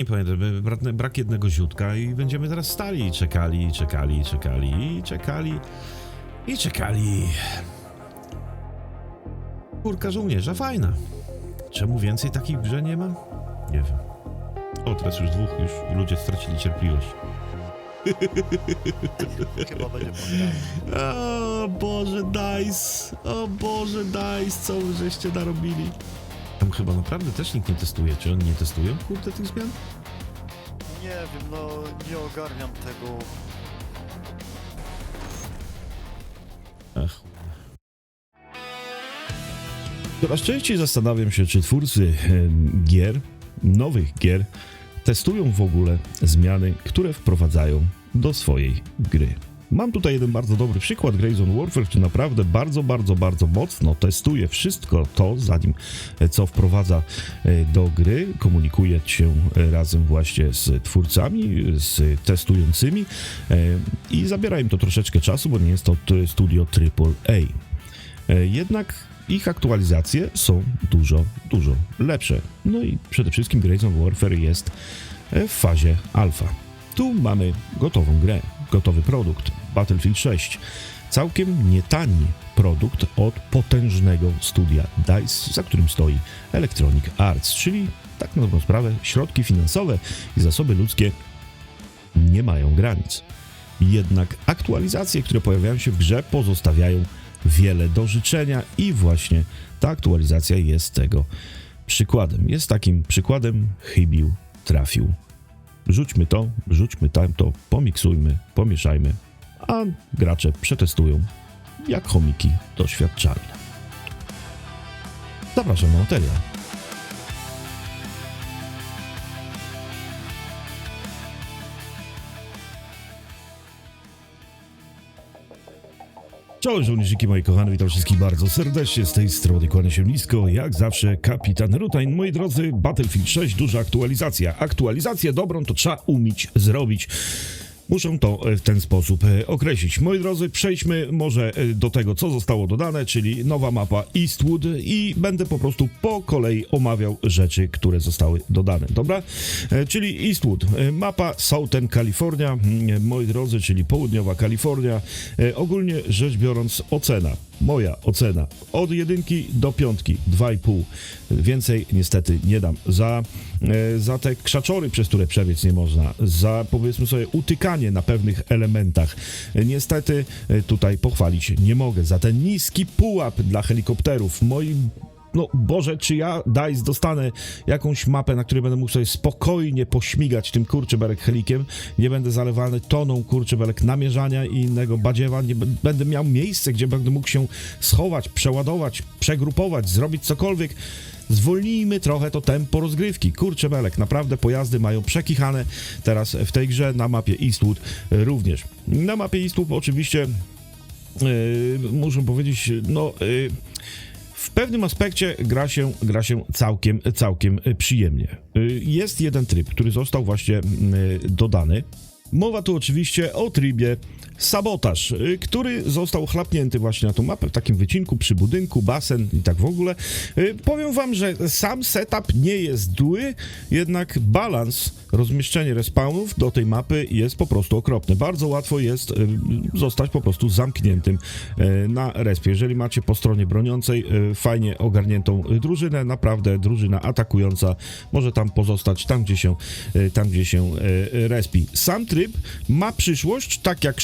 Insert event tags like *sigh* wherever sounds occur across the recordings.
Nie pamiętam, brak, brak jednego ziutka i będziemy teraz stali i czekali, czekali, czekali, i czekali, i czekali. Kurka żołnierza, fajna. Czemu więcej takich grze nie ma? Nie wiem. O, teraz już dwóch, już ludzie stracili cierpliwość. *laughs* Chyba będzie pograne. O Boże, Dice! O Boże, Dice, co żeście narobili? Tam chyba naprawdę też nikt nie testuje. Czy oni nie testują, kurde, tych zmian? Nie wiem, no nie ogarniam tego. Ach. Coraz częściej zastanawiam się, czy twórcy em, gier, nowych gier, testują w ogóle zmiany, które wprowadzają do swojej gry. Mam tutaj jeden bardzo dobry przykład, Grayzone Warfare, który naprawdę bardzo, bardzo, bardzo mocno testuje wszystko to, zanim e, co wprowadza e, do gry, komunikuje się e, razem właśnie z twórcami, z testującymi i zabiera im to troszeczkę czasu, bo nie jest to studio AAA. Jednak ich aktualizacje są dużo, dużo lepsze. No i przede wszystkim Grayzone Warfare jest w fazie alfa. Tu mamy gotową grę, gotowy produkt, Battlefield 6. Całkiem nietani produkt od potężnego studia DICE, za którym stoi Electronic Arts, czyli tak na dobrą sprawę środki finansowe i zasoby ludzkie nie mają granic. Jednak aktualizacje, które pojawiają się w grze, pozostawiają wiele do życzenia i właśnie ta aktualizacja jest tego przykładem. Jest takim przykładem chybił, trafił. Rzućmy to, rzućmy tamto, pomiksujmy, pomieszajmy, a gracze przetestują jak chomiki doświadczalne. Zapraszam na materiał. Czołem żołnierzyki moi kochani, witam wszystkich bardzo serdecznie z tej strony, kłanię się nisko, jak zawsze kapitan Rutain. Moi drodzy, Battlefield 6, duża aktualizacja. Aktualizację dobrą to trzeba umieć zrobić. Muszą to e, w ten sposób e, określić. Moi drodzy, przejdźmy może e, do tego, co zostało dodane, czyli nowa mapa Eastwood i będę po prostu po kolei omawiał rzeczy, które zostały dodane, dobra? Czyli Eastwood, mapa Southern California, moi drodzy, czyli południowa Kalifornia. Ogólnie rzecz biorąc, ocena. Moja ocena od jedynki do piątki, 2,5. Więcej niestety nie dam. Za, e, za te krzaczory, przez które przebiec nie można, za powiedzmy sobie utykanie na pewnych elementach. Niestety e, tutaj pochwalić nie mogę. Za ten niski pułap dla helikopterów. Moim no Boże, czy ja DICE dostanę jakąś mapę, na której będę mógł sobie spokojnie pośmigać tym kurczybelek helikiem, nie będę zalewany toną kurczybelek namierzania i innego badziewa, nie będę miał miejsce, gdzie będę mógł się schować, przeładować, przegrupować, zrobić cokolwiek. Zwolnijmy trochę to tempo rozgrywki. Kurczę belek, naprawdę pojazdy mają przekichane teraz w tej grze na mapie Eastwood również. Na mapie Eastwood oczywiście yy, muszę powiedzieć, no yy, w pewnym aspekcie gra się, gra się całkiem, całkiem y, przyjemnie. Y, Jest jeden tryb, który został właśnie y, dodany. Mowa tu oczywiście o trybie sabotaż, y, który został chlapnięty właśnie na tą mapę w takim wycinku przy budynku, basen i tak w ogóle. Y, Powiem wam, że sam setup nie jest zły, jednak balans, rozmieszczenie respawnów do tej mapy jest po prostu okropny. Bardzo łatwo jest y, zostać po prostu zamkniętym na respie. Jeżeli macie po stronie broniącej fajnie ogarniętą drużynę, naprawdę drużyna atakująca może tam pozostać, tam gdzie się, tam, gdzie się respi. Sam tryb ma przyszłość, tak jak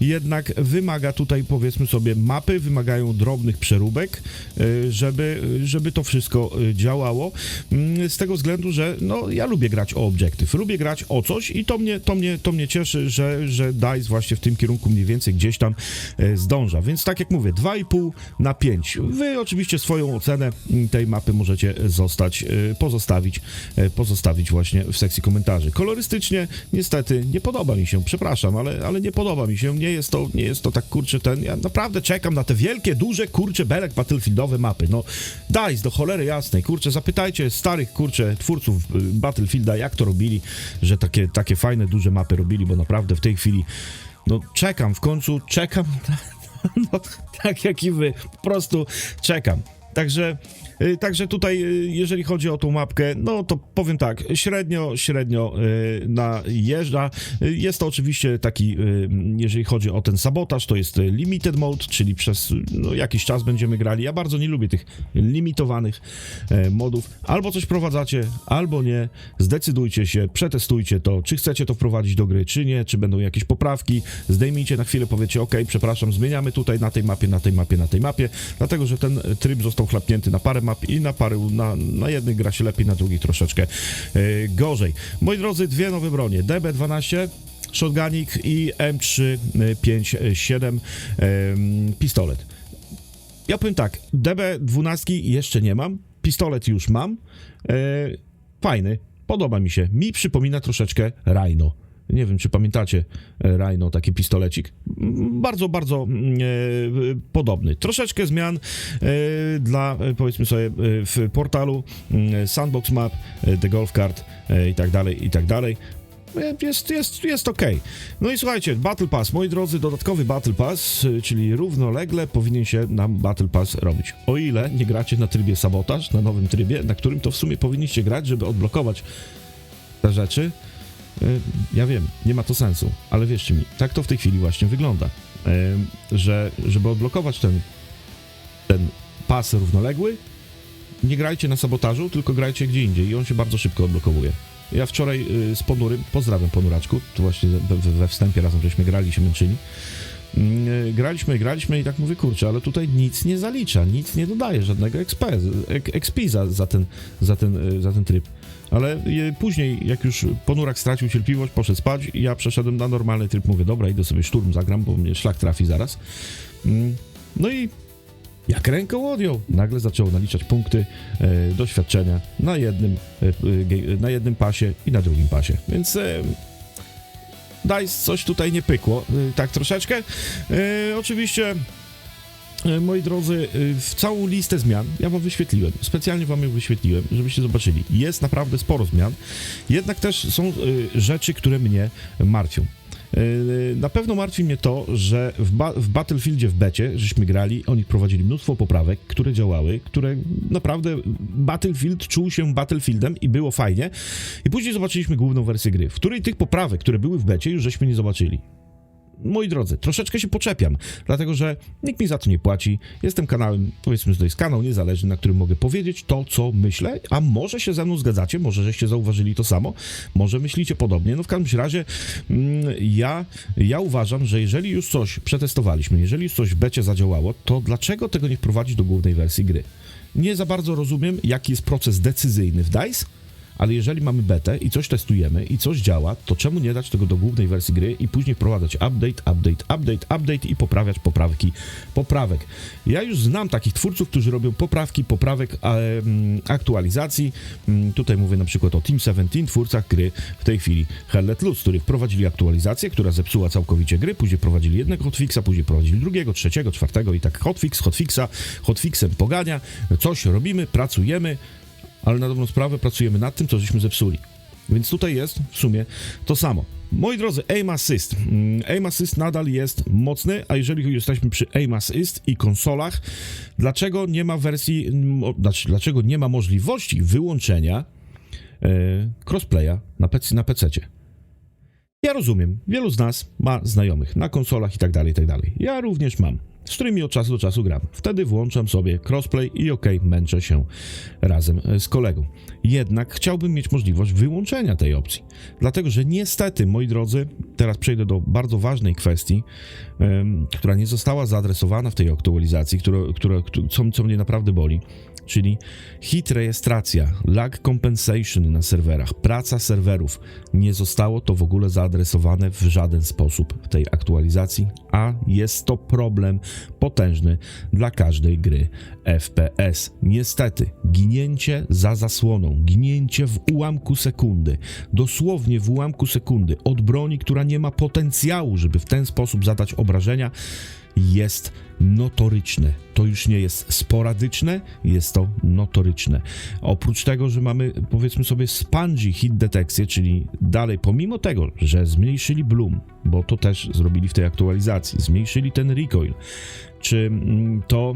jednak wymaga tutaj powiedzmy sobie mapy, wymagają drobnych przeróbek, y, żeby, żeby to wszystko y, działało. Mm, Z tego względu, że no, ja lubię grać o obiektyw, lubię grać o coś i to mnie, to mnie, to mnie cieszy, że, że DICE właśnie w tym kierunku mniej więcej gdzieś tam e, zdąża. Więc tak jak mówię, 2,5 na 5. Wy oczywiście swoją ocenę mm, tej mapy możecie zostać, e, pozostawić, e, pozostawić właśnie w sekcji komentarzy. Kolorystycznie niestety nie podoba mi się, przepraszam, ale, ale nie podoba mi się. Nie jest to, nie jest to tak kurczę ten. Ja naprawdę czekam na te wielkie, duże kurcze belek battlefieldowe mapy. No DICE do cholery jasnej, kurczę, zapytajcie starych kurczę twórców y, Battlefielda, jak to robili, że takie, takie fajne, duże mapy robili, bo naprawdę w tej chwili no czekam, w końcu czekam, *laughs* no, tak jak i wy, po prostu czekam. Także, y, także tutaj, y, jeżeli chodzi o tą mapkę, no to powiem tak, średnio, średnio y, najeżdża. Jest to oczywiście taki, jeżeli chodzi o ten sabotaż, to jest limited mode, czyli przez no, jakiś czas będziemy grali. Ja bardzo nie lubię tych limitowanych e, modów. Albo coś wprowadzacie, albo nie. Zdecydujcie się, przetestujcie to, czy chcecie to wprowadzić do gry, czy nie, czy będą jakieś poprawki. Zdejmijcie na chwilę, powiecie, ok, przepraszam, zmieniamy tutaj na tej mapie, na tej mapie, na tej mapie, dlatego, że ten tryb został chlapnięty na parę map i na parę, na, na jednych gra się lepiej, na drugich troszeczkę e, gorzej. Moi drodzy, dwie nowe bronie, DB12 shotgunik i M357 em, pistolet. Ja powiem tak, DB12 jeszcze nie mam, pistolet już mam. E, fajny, podoba mi się. Mi przypomina troszeczkę Rhino. Nie wiem, czy pamiętacie e, Rhino, taki pistolecik. Bardzo, bardzo mm, e, podobny. Troszeczkę zmian e, dla, powiedzmy sobie, w portalu mm, Sandbox Map, The Golf Card i tak dalej, i tak dalej. Jest, jest, jest ok. No i słuchajcie, Battle Pass, moi drodzy, dodatkowy Battle Pass, czyli równolegle powinien się nam Battle Pass robić. O ile nie gracie na trybie sabotaż, na nowym trybie, na którym to w sumie powinniście grać, żeby odblokować te rzeczy. Y, Ja wiem, nie ma to sensu, ale wierzcie mi, tak to w tej chwili właśnie wygląda. Y, Że żeby odblokować ten, ten pas równoległy, nie grajcie na sabotażu, tylko grajcie gdzie indziej i on się bardzo szybko odblokowuje. Ja wczoraj y, z Ponurym, pozdrawiam Ponuraczku, to właśnie we, wstępie razem żeśmy grali się męczyli. Mm, y, Graliśmy, graliśmy i tak mówię, kurczę, ale tutaj nic nie zalicza, nic nie dodaje, żadnego XP, XP za, za, ten, za, ten, y, za ten tryb. Ale później, jak już Ponurak stracił cierpliwość, poszedł spać i ja przeszedłem na normalny tryb, mówię, dobra, idę sobie szturm zagram, bo mnie szlak trafi zaraz. Mm, No i jak ręką odjął. Nagle zaczął naliczać punkty e, doświadczenia na jednym, e, e, na jednym pasie i na drugim pasie. Więc e, DICE coś tutaj nie pykło, e, tak troszeczkę. E, oczywiście. E, Moi drodzy, e, w całą listę zmian ja wam wyświetliłem. Specjalnie wam ją wyświetliłem, żebyście zobaczyli. Jest naprawdę sporo zmian, jednak też są e, rzeczy, które mnie martwią. Na pewno martwi mnie to, że w, ba- w Battlefieldzie w becie, żeśmy grali, oni prowadzili mnóstwo poprawek, które działały, które naprawdę Battlefield czuł się Battlefieldem i było fajnie. I później zobaczyliśmy główną wersję gry, w której tych poprawek, które były w becie, już żeśmy nie zobaczyli. Moi drodzy, troszeczkę się poczepiam, dlatego że nikt mi za to nie płaci. Jestem kanałem, powiedzmy, że to jest kanał niezależny, na którym mogę powiedzieć to, co myślę, a może się ze mną zgadzacie, może żeście zauważyli to samo, może myślicie podobnie. No w każdym razie mm, ja, ja uważam, że jeżeli już coś przetestowaliśmy, jeżeli już coś w becie zadziałało, to dlaczego tego nie wprowadzić do głównej wersji gry? Nie za bardzo rozumiem, jaki jest proces decyzyjny w DICE, ale jeżeli mamy betę i coś testujemy i coś działa, to czemu nie dać tego do głównej wersji gry i później wprowadzać update, update, update, update i poprawiać poprawki poprawek. Ja już znam takich twórców, którzy robią poprawki, poprawek, em, aktualizacji. Mm, Tutaj mówię na przykład o Team 17, twórcach gry w tej chwili Hell Let Loose, którzy wprowadzili aktualizację, która zepsuła całkowicie gry, później prowadzili jednego hotfixa, później prowadzili drugiego, trzeciego, czwartego i tak hotfix, hotfixa, hotfixem pogania, coś robimy, pracujemy, ale na dobrą sprawę pracujemy nad tym, co żeśmy zepsuli. Więc tutaj jest w sumie to samo. Moi drodzy, Aim Assist. Mm, Aim Assist nadal jest mocny, a jeżeli jesteśmy przy Aim Assist i konsolach, dlaczego nie ma wersji, znaczy, dlaczego nie ma możliwości wyłączenia e, crossplaya na, PC, na PC-cie? Ja rozumiem, wielu z nas ma znajomych na konsolach i tak dalej, i tak dalej. Ja również mam, z którymi od czasu do czasu gram. Wtedy włączam sobie crossplay i okej, męczę się razem e, z kolegą. Jednak chciałbym mieć możliwość wyłączenia tej opcji. Dlatego, że niestety, moi drodzy, teraz przejdę do bardzo ważnej kwestii, która nie została zaadresowana w tej aktualizacji, która, która, któ- co, co mnie naprawdę boli czyli hit rejestracja, lag compensation na serwerach, praca serwerów. Nie zostało to w ogóle zaadresowane w żaden sposób w tej aktualizacji, a jest to problem potężny dla każdej gry FPS. Niestety, ginięcie za zasłoną, ginięcie w ułamku sekundy, dosłownie w ułamku sekundy od broni, która nie ma potencjału, żeby w ten sposób zadać obrażenia, jest notoryczne. To już nie jest sporadyczne, jest to notoryczne. Oprócz tego, że mamy powiedzmy sobie spongy hit detekcję, czyli dalej pomimo tego, że zmniejszyli bloom, bo to też zrobili w tej aktualizacji, zmniejszyli ten recoil, czy mm, to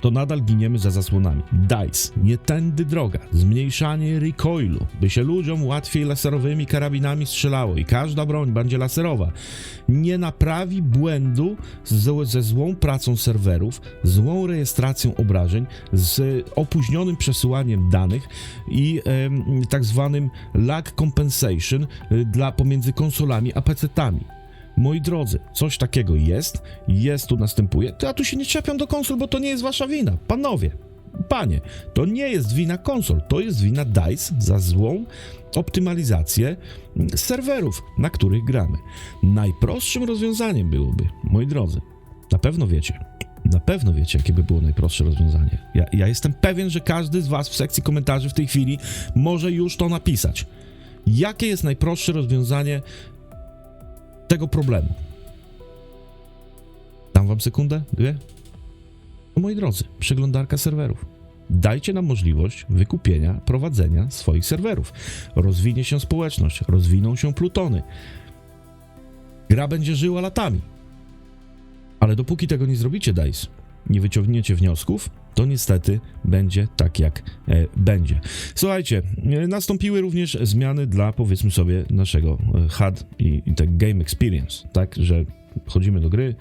to nadal giniemy za zasłonami. DICE, nie tędy droga, zmniejszanie recoilu, by się ludziom łatwiej laserowymi karabinami strzelało i każda broń będzie laserowa, nie naprawi błędu ze złą pracą serwerów, złą rejestracją obrażeń, z opóźnionym przesyłaniem danych i em, tak zwanym lag compensation y, dla pomiędzy konsolami a PC-tami. Moi drodzy, coś takiego jest, jest tu, następuje. To ja tu się nie czepiam do konsol, bo to nie jest wasza wina. Panowie, panie, to nie jest wina konsol, to jest wina DICE za złą optymalizację serwerów, na których gramy. Najprostszym rozwiązaniem byłoby, moi drodzy, na pewno wiecie, na pewno wiecie, jakie by było najprostsze rozwiązanie. Ja, ja jestem pewien, że każdy z was w sekcji komentarzy w tej chwili może już to napisać. Jakie jest najprostsze rozwiązanie tego problemu. Dam wam sekundę, dwie. No, moi drodzy, przeglądarka serwerów. Dajcie nam możliwość wykupienia, prowadzenia swoich serwerów. Rozwinie się społeczność, rozwiną się plutony. Gra będzie żyła latami. Ale dopóki tego nie zrobicie, DICE, nie wyciągniecie wniosków, to niestety będzie tak, jak e, będzie. Słuchajcie, e, nastąpiły również zmiany dla, powiedzmy sobie, naszego e, HUD i, i tak game experience, tak, że chodzimy do gry,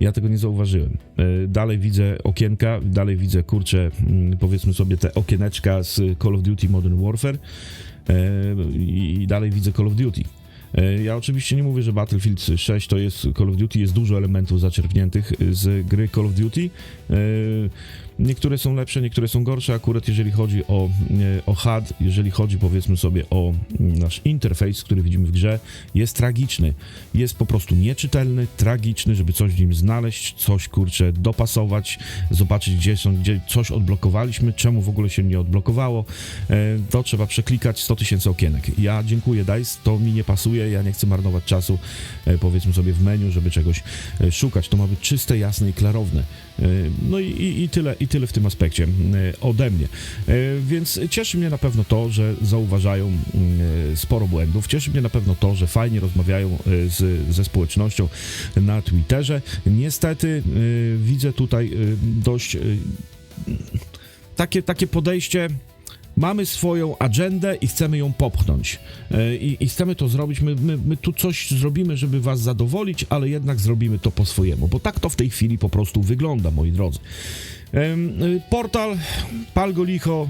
ja tego nie zauważyłem. Dalej widzę okienka, dalej widzę, kurczę, mm, powiedzmy sobie te okieneczka z Call of Duty Modern Warfare i dalej widzę Call of Duty. Ja oczywiście nie mówię, że Battlefield 6 to jest Call of Duty, jest dużo elementów zaczerpniętych z gry Call of Duty. Niektóre są lepsze, niektóre są gorsze. Akurat jeżeli chodzi o, e, o HUD, jeżeli chodzi powiedzmy sobie o nasz interfejs, który widzimy w grze, jest tragiczny. Jest po prostu nieczytelny, tragiczny, żeby coś w nim znaleźć, coś kurczę dopasować, zobaczyć gdzie są, gdzie coś odblokowaliśmy, czemu w ogóle się nie odblokowało. E, To trzeba przeklikać 100 tysięcy okienek. Ja dziękuję DICE, to mi nie pasuje, ja nie chcę marnować czasu e, powiedzmy sobie w menu, żeby czegoś szukać. To ma być czyste, jasne i klarowne. No i, i, i, tyle, i tyle w tym aspekcie ode mnie. E, Więc cieszy mnie na pewno to, że zauważają sporo błędów. Cieszy mnie na pewno to, że fajnie rozmawiają e, z, ze społecznością na Twitterze. Niestety e, widzę tutaj dość takie, takie podejście. Mamy swoją agendę i chcemy ją popchnąć. I, i chcemy to zrobić. My, my, my tu coś zrobimy, żeby was zadowolić, ale jednak zrobimy to po swojemu, bo tak to w tej chwili po prostu wygląda, moi drodzy. Y, Portal, pal go licho,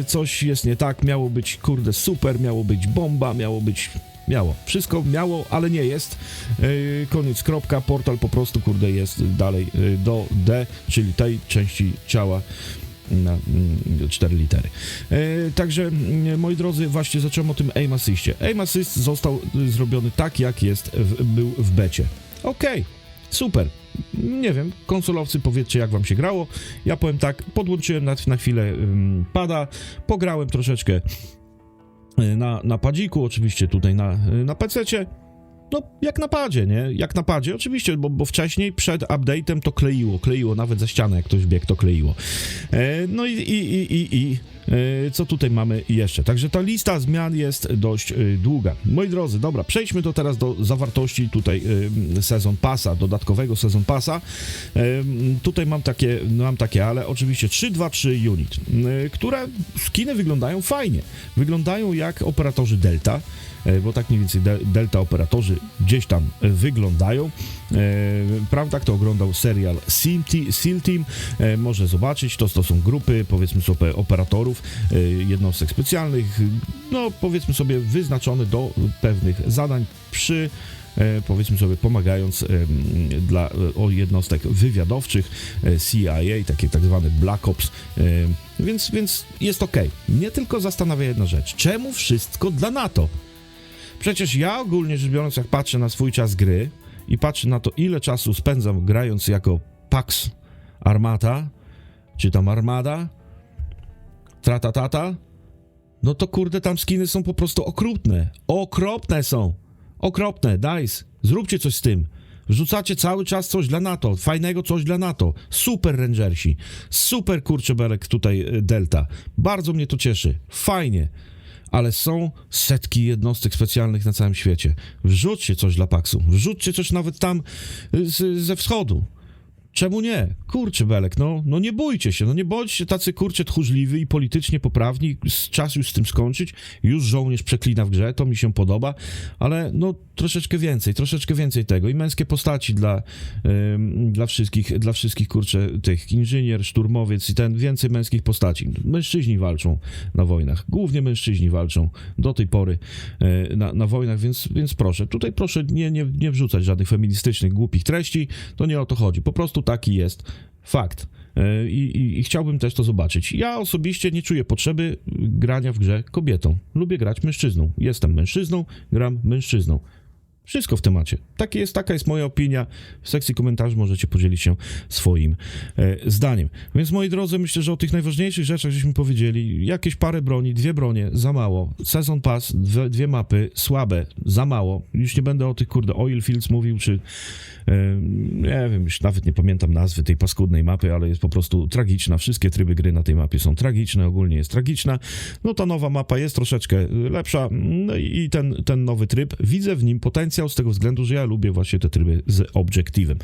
y, coś jest nie tak, miało być kurde super, miało być bomba, miało być Miało. Wszystko miało, ale nie jest. Yy, koniec, kropka. Portal po prostu, kurde, jest dalej yy, do D, czyli tej części ciała na mm, cztery litery. Yy, także, mm, moi drodzy, właśnie zacząłem o tym aim assistie. Aim assist został y, zrobiony tak, jak jest, był w becie. Okej, super. Nie wiem, konsolowcy, powiedzcie, jak wam się grało. Ja powiem tak, podłączyłem na, na chwilę pada, pograłem troszeczkę na, na padziku, oczywiście tutaj na, na PC-cie. No, jak na padzie, nie? Jak na padzie, oczywiście, bo, bo wcześniej przed update'em to kleiło, kleiło, nawet za ścianę, jak ktoś biegł, to kleiło. E, no i, i, i, i, i e, co tutaj mamy jeszcze? Także ta lista zmian jest dość e, długa. Moi drodzy, dobra, przejdźmy to teraz do zawartości tutaj e, sezon pasa, dodatkowego sezon pasa. E, tutaj mam takie, mam takie, ale oczywiście 323 unit, e, które skiny wyglądają fajnie. Wyglądają jak operatorzy Delta bo tak mniej więcej de- Delta operatorzy gdzieś tam e, wyglądają. E, Prawda, kto oglądał serial Seal Te- Seal Team, e, może zobaczyć, to, to są grupy, powiedzmy sobie, operatorów, jednostek specjalnych, no powiedzmy sobie, wyznaczone do pewnych zadań przy powiedzmy sobie, pomagając dla o jednostek wywiadowczych CIA, takie tak zwane Black Ops, więc, więc jest ok. Mnie tylko zastanawia jedna rzecz. Czemu wszystko dla NATO? Przecież ja ogólnie rzecz biorąc, jak patrzę na swój czas gry i patrzę na to, ile czasu spędzam grając jako Pax Armata, czy tam Armada, tratatata, no to kurde, tam skiny są po prostu okrutne. Okropne są. Okropne. Dice, zróbcie coś z tym. Wrzucacie cały czas coś dla NATO, fajnego coś dla NATO. Super Rangersi. Super kurczę belek tutaj y, Delta. Bardzo mnie to cieszy. Fajnie. Ale są setki jednostek specjalnych na całym świecie. Wrzućcie coś dla Paxu. Wrzućcie coś nawet tam y, z, ze wschodu. Czemu nie? Kurczę, Belek, no, no nie bójcie się, no nie bądźcie tacy kurczę tchórzliwi i politycznie poprawni, czas już z tym skończyć, już żołnierz przeklina w grze, to mi się podoba, ale no troszeczkę więcej, troszeczkę więcej tego i męskie postaci dla, dla wszystkich, dla wszystkich kurczę tych, inżynier, szturmowiec i ten, więcej męskich postaci. Mężczyźni walczą na wojnach, głównie mężczyźni walczą do tej pory e, na, na wojnach, więc, więc proszę, tutaj proszę nie, nie, nie wrzucać żadnych feministycznych, głupich treści, to nie o to chodzi, po prostu taki jest fakt. E, I, i, I chciałbym też to zobaczyć. Ja osobiście nie czuję potrzeby grania w grze kobietą. Lubię grać mężczyzną. Jestem mężczyzną, gram mężczyzną. Wszystko w temacie. Takie jest, taka jest moja opinia. W sekcji komentarzy możecie podzielić się swoim e, zdaniem. Więc moi drodzy, myślę, że o tych najważniejszych rzeczach żeśmy powiedzieli. Jakieś parę broni, dwie bronie, za mało. Sezon Pass, dwie, dwie mapy, słabe, za mało. Już nie będę o tych, kurde, Oil Fields mówił, czy e, nie wiem, już nawet nie pamiętam nazwy tej paskudnej mapy, ale jest po prostu tragiczna. Wszystkie tryby gry na tej mapie są tragiczne, ogólnie jest tragiczna. No ta nowa mapa jest troszeczkę lepsza no i ten, ten nowy tryb, widzę w nim potencjał z tego względu, że ja lubię właśnie te tryby z obiektywem.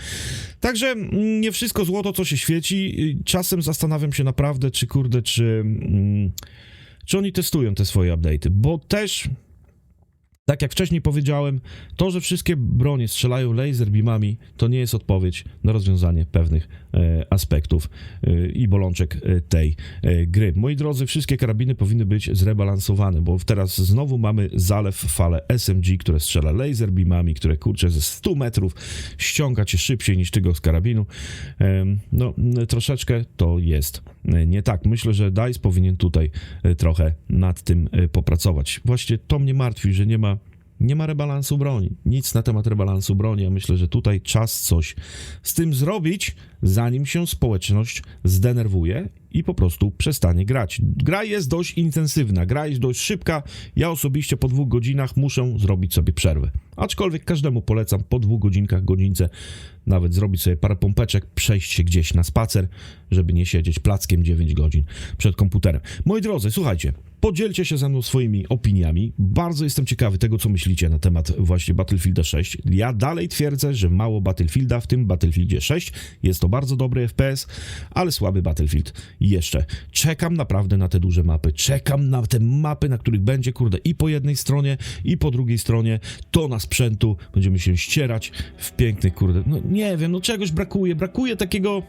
Także mm, nie wszystko złoto, co się świeci. Czasem zastanawiam się naprawdę, czy kurde, czy, mm, czy oni testują te swoje update'y, bo też tak jak wcześniej powiedziałem, to, że wszystkie bronie strzelają laser beamami, to nie jest odpowiedź na rozwiązanie pewnych e, aspektów e, i bolączek e, tej gry. Moi drodzy, wszystkie karabiny powinny być zrebalansowane, bo teraz znowu mamy zalew fale SMG, które strzela laser beamami, które kurczę ze 100 metrów ściąga cię szybciej niż tego z karabinu. No, troszeczkę to jest nie tak. Myślę, że DICE powinien tutaj trochę nad tym popracować. Właśnie to mnie martwi, że nie ma nie ma rebalansu broni. Nic na temat rebalansu broni. Ja myślę, że tutaj czas coś z tym zrobić, zanim się społeczność zdenerwuje i po prostu przestanie grać. Gra jest dość intensywna, gra jest dość szybka. Ja osobiście po dwóch godzinach muszę zrobić sobie przerwę. Aczkolwiek każdemu polecam po dwóch godzinkach, godzince nawet zrobić sobie parę pompeczek, przejść się gdzieś na spacer, żeby nie siedzieć plackiem 9 godzin przed komputerem. Moi drodzy, słuchajcie, podzielcie się ze mną swoimi opiniami. Bardzo jestem ciekawy tego, co myślicie na temat właśnie Battlefielda 6. Ja dalej twierdzę, że mało Battlefielda, w tym Battlefieldzie 6. Jest to bardzo dobry FPS, ale słaby Battlefield jeszcze. Czekam naprawdę na te duże mapy. Czekam na te mapy, na których będzie, kurde, i po jednej stronie, i po drugiej stronie tona sprzętu. Będziemy się ścierać w pięknych, kurde, no nie wiem, no czegoś brakuje. Brakuje takiego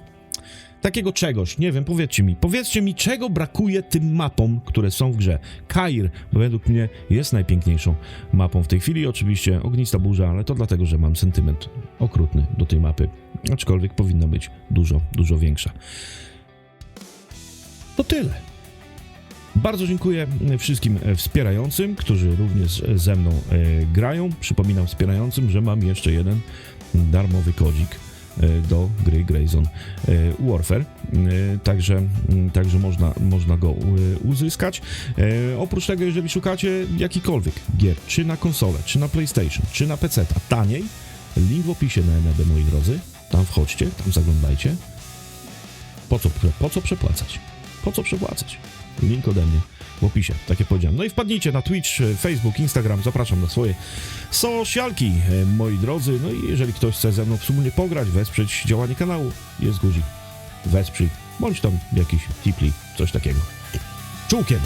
takiego czegoś, nie wiem, powiedzcie mi, powiedzcie mi, czego brakuje tym mapom, które są w grze. Kair według mnie jest najpiękniejszą mapą w tej chwili, oczywiście ognista burza, ale to dlatego, że mam sentyment okrutny do tej mapy, aczkolwiek powinna być dużo, dużo większa. To tyle. Bardzo dziękuję wszystkim wspierającym, którzy również ze mną e, grają. Przypominam wspierającym, że mam jeszcze jeden darmowy kodzik do gry Grayzone e, Warfare. E, Także, także można, można go uzyskać. Oprócz tego, jeżeli szukacie jakikolwiek gier, czy na konsolę, czy na PlayStation, czy na PC, taniej, link w opisie na NB, moi drodzy. Tam wchodźcie, tam zaglądajcie. Po co, po co przepłacać? Po co przepłacać? Link ode mnie w opisie, tak jak powiedziałem. No i wpadnijcie na Twitch, e, Facebook, Instagram, zapraszam na swoje socialki, e, moi drodzy. No i jeżeli ktoś chce ze mną wspólnie pograć, wesprzeć działanie kanału, jest guzik. Wesprzyj, bądź tam jakiś tipli, coś takiego. Czułkiem!